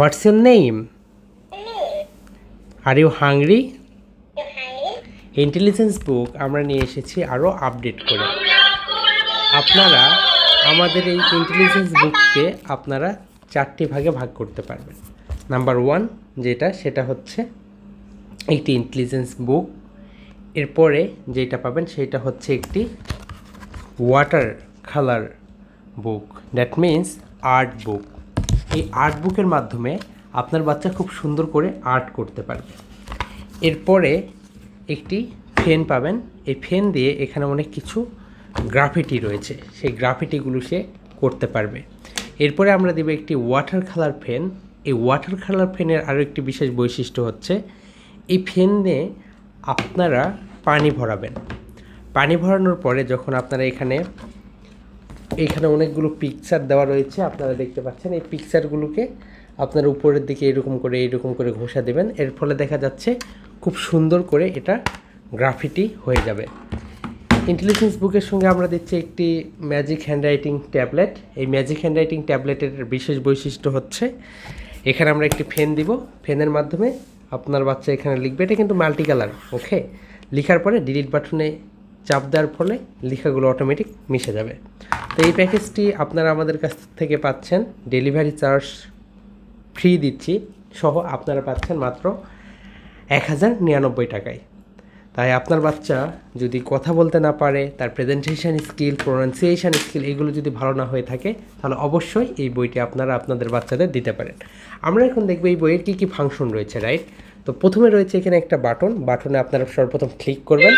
What's your name are you hungry intelligence book আমরা নিয়ে এসেছি আরও আপডেট করে। আপনারা আমাদের এই ইন্টেলিজেন্স বুককে আপনারা চারটি ভাগে ভাগ করতে পারবেন। নাম্বার ওয়ান যেটা, সেটা হচ্ছে একটি ইন্টেলিজেন্স বুক এরপরে যেটা পাবেন, সেটা হচ্ছে একটি water colour book that means art book এই আর্ট বুকের মাধ্যমে আপনার বাচ্চা খুব সুন্দর করে আর্ট করতে পারবে। এরপরে একটি ফেন পাবেন। এই ফেন দিয়ে এখানে অনেক কিছু গ্রাফিটি রয়েছে। সেই গ্রাফিটিগুলো সে করতে পারবে। এরপরে আমরা দেব একটি ওয়াটার কালার ফেন এই ওয়াটার কালার ফেনের আরও একটি বিশেষ বৈশিষ্ট্য হচ্ছে, এই ফেন দিয়ে আপনারা পানি ভরাবেন। পানি ভরানোর পরে যখন আপনারা এখানে এখানে অনেকগুলো পিকচার দেওয়া রয়েছে, আপনারা দেখতে পাচ্ছেন। এই পিকচারগুলোকে আপনার উপরের দিকে এরকম করে এরকম করে ঘষা দেবেন। এর ফলে দেখা যাচ্ছে খুব সুন্দর করে এটা গ্রাফিটি হয়ে যাবে। ইন্টেলিজেন্স বুকের সঙ্গে আমরা দিচ্ছি একটি ম্যাজিক হ্যান্ডরাইটিং ট্যাবলেট এই ম্যাজিক হ্যান্ডরাইটিং ট্যাবলেটের বিশেষ বৈশিষ্ট্য হচ্ছে, এখানে আমরা একটি ফেন দিব। ফেনের মাধ্যমে আপনার বাচ্চা এখানে লিখবে। এটা কিন্তু মাল্টি কালার ওকে লেখার পরে ডিলিট বাটনে চাপ দেওয়ার ফলে লেখাগুলো অটোমেটিক মিশে যাবে। তো এই প্যাকেজটি আপনারা আমাদের কাছ থেকে পাচ্ছেন। ডেলিভারি চার্জ ফ্রি দিচ্ছি সহ আপনারা পাচ্ছেন মাত্র এক হাজার নিরানব্বই টাকায়। তাই আপনার বাচ্চা যদি কথা বলতে না পারে, তার প্রেজেন্টেশন স্কিল প্রোনাউন্সিয়েশন স্কিল এগুলো যদি ভালো না হয়ে থাকে, তাহলে অবশ্যই এই বইটি আপনারা আপনাদের বাচ্চাদের দিতে পারেন। আমরা এখন দেখব এই বইয়ের কী কী ফাংশন রয়েছে রাইট তো প্রথমে রয়েছে এখানে একটা বাটন বাটনে আপনারা সর্বপ্রথম ক্লিক করবেন।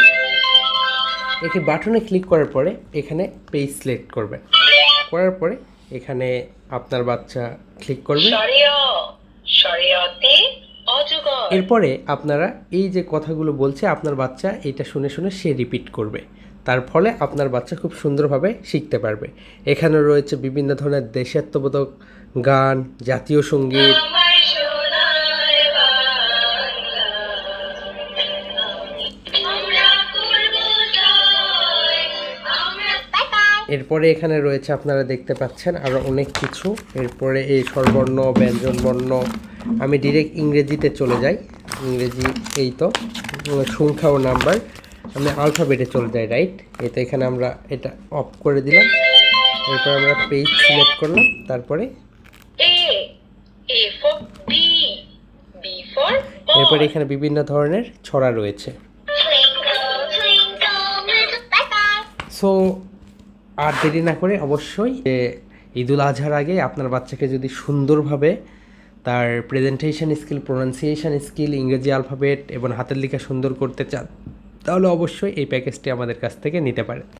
একটি বাটনে ক্লিক করার পরে এখানে পেজ সিলেক্ট করবেন করার পরে এখানে আপনার বাচ্চা ক্লিক করবে। এরপরে আপনারা এই যে কথাগুলো বলছে আপনার বাচ্চা এটা শুনে শুনে সে রিপিট করবে। তার ফলে আপনার বাচ্চা খুব সুন্দরভাবে শিখতে পারবে। এখানে রয়েছে বিভিন্ন ধরনের দেশাত্মবোধক গান জাতীয় সংগীত এরপরে এখানে রয়েছে আপনারা দেখতে পাচ্ছেন আরও অনেক কিছু। এরপরে এই স্বরবর্ণ ব্যঞ্জন বর্ণ আমি ডিরেক্ট ইংরেজিতে চলে যাই। ইংরেজি এই তো সংখ্যা ও নাম্বার। আমি আলফাবেটে চলে যাই রাইট এই তো এখানে আমরা এটা অফ করে দিলাম। এরপর আমরা পেজ সিলেক্ট করলাম তারপরে এরপরে এখানে বিভিন্ন ধরনের ছড়া রয়েছে। সো আর দেরি না করে অবশ্যই যে ঈদুল আজহার আগে আপনার বাচ্চাকে যদি সুন্দরভাবে তার প্রেজেন্টেশন স্কিল প্রোনাউন্সিয়েশন স্কিল ইংরেজি আলফাবেট এবং হাতের লেখা সুন্দর করতে চান, তাহলে অবশ্যই এই প্যাকেজটি আমাদের কাছ থেকে নিতে পারেন।